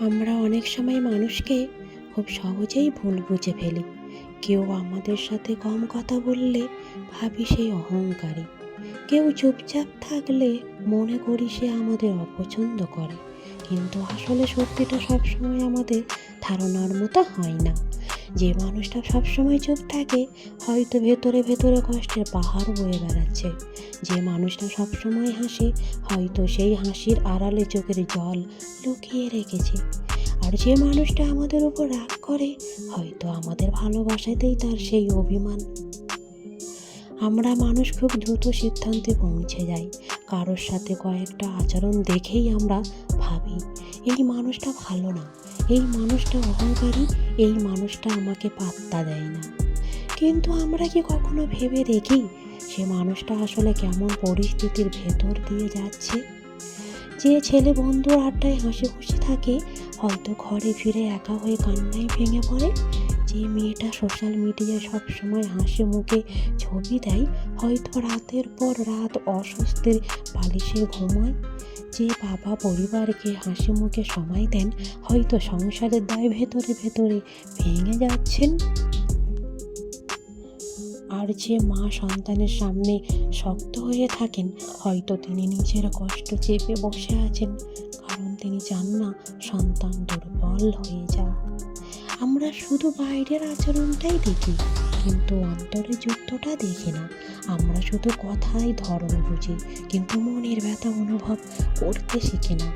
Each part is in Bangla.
আমরা অনেক সময় মানুষকে খুব সহজেই ভুল বুঝে ফেলি। কেউ আমাদের সাথে কম কথা বললে ভাবি সে অহংকারী। কেউ চুপচাপ থাকলে মনে করি সে আমাদের অপছন্দ করে। কিন্তু আসলে সত্যিটা সবসময় আমাদের ধারণার মতো হয় না। যে মানুষটা সবসময় চুপ থাকে, হয়তো ভেতরে ভেতরে কষ্টের পাহাড় বয়ে বেড়াচ্ছে। যে মানুষটা সবসময় হাসে, হয়তো সেই হাসির আড়ালে চোখের জল লুকিয়ে রেখেছে। আর যে মানুষটা আমাদের উপর রাগ করে, হয়তো আমাদের ভালোবাসাতেই তার সেই অভিমান। আমরা মানুষ খুব দ্রুত সিদ্ধান্তে পৌঁছে যাই। কারোর সাথে কয়েকটা আচরণ দেখেই আমরা ভাবি, এই মানুষটা ভালো না। এই মানুষটা অহংকারী, এই মানুষটা আমাকে পাত্তা দেয় না। কিন্তু আমরা কি কখনো ভেবে দেখি সে মানুষটা আসলে কেমন পরিস্থিতির ভেতর দিয়ে যাচ্ছে? যে ছেলে বন্ধুর আড্ডায় হাসি খুশি থাকে, হয়তো ঘরে ফিরে একা হয়ে কান্নায় ভেঙে পড়ে। যে মেয়েটা সোশ্যাল মিডিয়ায় সবসময় হাসি মুখে ছবি দেয়, হয়তো রাতের পর রাত অস্বস্তির বালিশে ঘুমায়। যে বাবা পরিবারকে হাসি মুখে সময় দেন, হয়তো সংসারের দায় ভেতরে ভেতরে ভেঙে যাচ্ছেন। আর যে মা সন্তানের সামনে শক্ত হয়ে থাকেন, হয়তো তিনি নিজের কষ্ট চেপে বসে আছেন, কারণ তিনি চান না সন্তান দুর্বল হয়ে যাক। আমরা শুধু বাইরের আচরণটাই দেখি, কিন্তু অন্তরে যুদ্ধটা দেখি না। আমরা শুধু কথাই ধরন বুঝি, কিন্তু মনের ব্যথা অনুভব করতে শিখি না।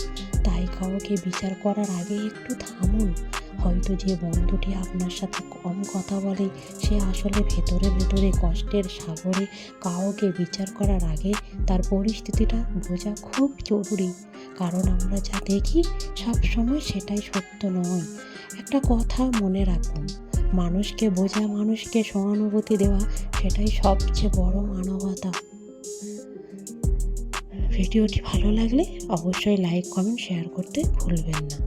তাই কাউকে বিচার করার আগে একটু থামুন। হয়তো যে বন্ধুটি আপনার সাথে কম কথা বলে, সে আসলে ভেতরে ভেতরে কষ্টের সাগরে কাউকে বিচার করার আগে তার পরিস্থিতিটা বোঝা খুব জরুরি। কারণ আমরা যা দেখি সবসময় সেটাই সত্য নয়। একটা কথা মনে রাখুন, মানুষকে বোঝা, মানুষকে সহানুভূতি দেওয়া, সেটাই সবচেয়ে বড় মানবতা। ভিডিওটি ভালো লাগলে অবশ্যই লাইক কমেন্ট শেয়ার করতে ভুলবেন না।